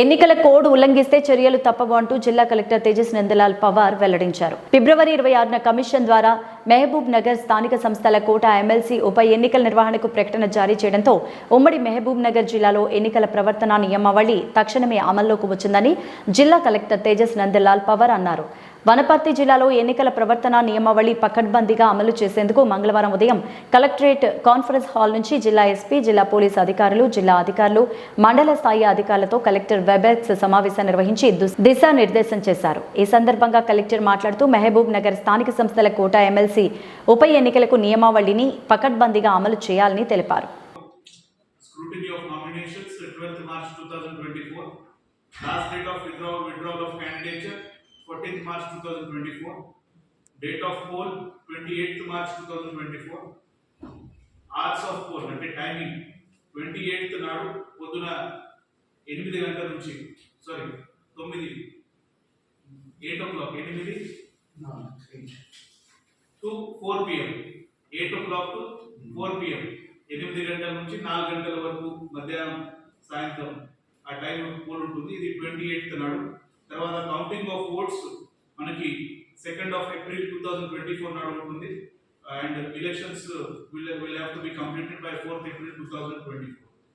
ఎన్నికల కోడ్ ఉల్లంఘిస్తే చర్యలు తప్పవు అంటూ జిల్లా కలెక్టర్ తేజస్ నందలాల్ పవార్ వెల్లడించారు. ఫిబ్రవరి ఇరవై ఆరున కమిషన్ ద్వారా మహబూబ్ నగర్ స్థానిక సంస్థల కోట ఎమ్మెల్సీ ఉప ఎన్నికల నిర్వహణకు ప్రకటన జారీ చేయడంతో ఉమ్మడి మహబూబ్ నగర్ జిల్లాలో ఎన్నికల ప్రవర్తన నియమావళి తక్షణమే అమల్లోకి వచ్చిందని జిల్లా కలెక్టర్ తేజస్ నందలాల్ పవార్ అన్నారు. వనపర్తి జిల్లాలో ఎన్నికల ప్రవర్తన నియమావళి పకడ్బందీగా అమలు చేసేందుకు మంగళవారం ఉదయం కలెక్టరేట్ కాన్ఫరెన్స్ హాల్ నుంచి జిల్లా ఎస్పీ జిల్లా పోలీస్ అధికారులు జిల్లా అధికారులు మండల స్థాయి అధికారులతో కలెక్టర్ వెబెక్స్ సమావేశం నిర్వహించి దుస్- దిశానిర్దేశం చేశారు. ఈ సందర్భంగా కలెక్టర్ మాట్లాడుతూ మహబూబ్ నగర్ స్థానిక సంస్థల కోట ఎమ్మెల్సీ ఉప ఎన్నికలకు నియమావళిని పకడ్బందీగా అమలు చేయాలని తెలిపారు. Scrutiny of nominations, twelfth March two thousand twenty-four. Last date of withdrawal, withdrawal of candidature, fourteenth March two thousand twenty-four. Date of poll, twenty-eighth March two thousand twenty-four. Hours of poll, అంటే timing, twenty-eighth నాడు పొద్దున ఎనిమిది గంటల నుంచి, sorry, తొమ్మిది, eight ఓ clock, ఎనిమిది to four PM eight oh clock to four PM ఎనిమిది గంటల నుంచి నాలుగు గంటల వరకు మధ్యాహ్నం సాయంత్రం. ఆ టైం పోల్ ఉంటుంది. ఇది ట్వంటీ ఎయిత్ నాడు తర్వాత కౌంటింగ్ ఆఫ్ ఓట్స్ మనకి second of April two thousand twenty four నాడు ఉంటుంది. And elections will will have to be completed by fourth April two thousand twenty four